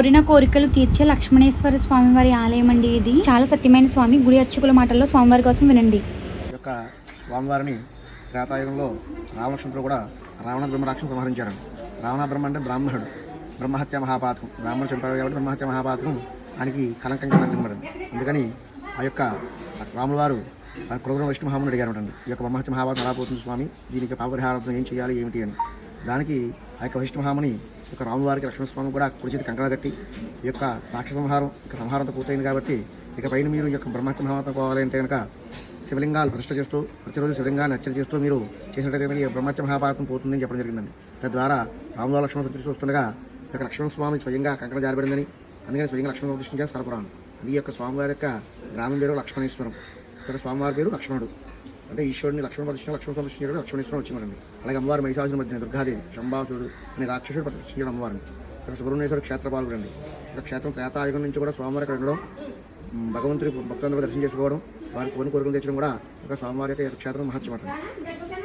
కోరిన కోరికలు తీర్చే లక్ష్మణేశ్వర స్వామి వారి ఆలయం అండి ఇది. చాలా సత్యమైన స్వామి. గుడి అర్చకుల మాటల్లో స్వామివారి కోసం వినండి. ఈ యొక్క స్వామివారిని త్రేతాయుగంలో రామలక్ష్మణుడు కూడా రావణ బ్రహ్మరాక్షం సంహరించారు రావణ బ్రహ్మ అంటే బ్రాహ్మణుడు. బ్రహ్మహత్య మహాపాతకం బ్రాహ్మణుడు చంపాడు కాబట్టి బ్రహ్మహత్య మహాపాతకం ఆయనకి కలంకం నిలబడింది అందుకని ఆ యొక్క రాముల వారు ఆ కులగురు విష్ణు మహాముని అడిగారు ఈ యొక్క బ్రహ్మహత్య మహాపాతం ఎలా పోతుంది స్వామి? దీనికి పాపరిహారం ఏం చేయాలి? ఏమిటి అని. దానికి ఆ యొక్క విష్ణు యొక్క రాములవారికి లక్ష్మణస్వామి కూడా కుడిచేతి కంకణ కట్టి ఈ యొక్క రాక్షస సంహారం ఇక సంహారంతో పూర్తయింది కాబట్టి ఇక పైన మీరు ఈ యొక్క బ్రహ్మహత్య మహాపాతం పోవాలంటే కనుక శివలింగాలు ప్రతిష్ట చేస్తూ ప్రతిరోజు శివలింగాన్ని అర్చన చేస్తూ మీరు చేసినట్టయితే ఈ బ్రహ్మత్య మహాపాతం పోతుందని చెప్పడం జరిగిందండి. తద్వారా రాముల లక్ష్మణ సంతృష్టి వస్తుండగా ఇక యొక్క స్వామి స్వయంగా కంకణ జారబడిందని అందుకని స్వయంగా లక్ష్మణ ప్రతిష్ఠించారు సరపురాణం అది యొక్క స్వామివారి యొక్క గ్రామం పేరు లక్ష్మణేశ్వరం. ఈ స్వామివారి పేరు లక్ష్మణుడు. అంటే ఈశ్వరుని లక్ష్మణ ప్రదర్శన లక్ష్మణ ప్రతిష్ఠించాడు లక్ష్మణేశ్వరం వచ్చిందండి అలాగే అమ్మవారి మహిషాసుని మధ్య దుర్గాదేవి శంభాసురుడు అనే రాక్షసుడు ప్రదర్శించడం అమ్మవారిని. ఇక్కడ సుబ్రహ్మణ్యేశ్వర క్షేత్ర పాల్గొనండి ఇక్కడ క్షేత్రం త్రేతాయుగం నుంచి కూడా స్వామివారి ఇక్కడ ఉండడం భగవంతుడి భక్తులందరూ దర్శనం చేసుకోవడం వారి కోరిన కోరికలు తెచ్చడం కూడా ఒక స్వామివారి యొక్క క్షేత్రం మహత్యం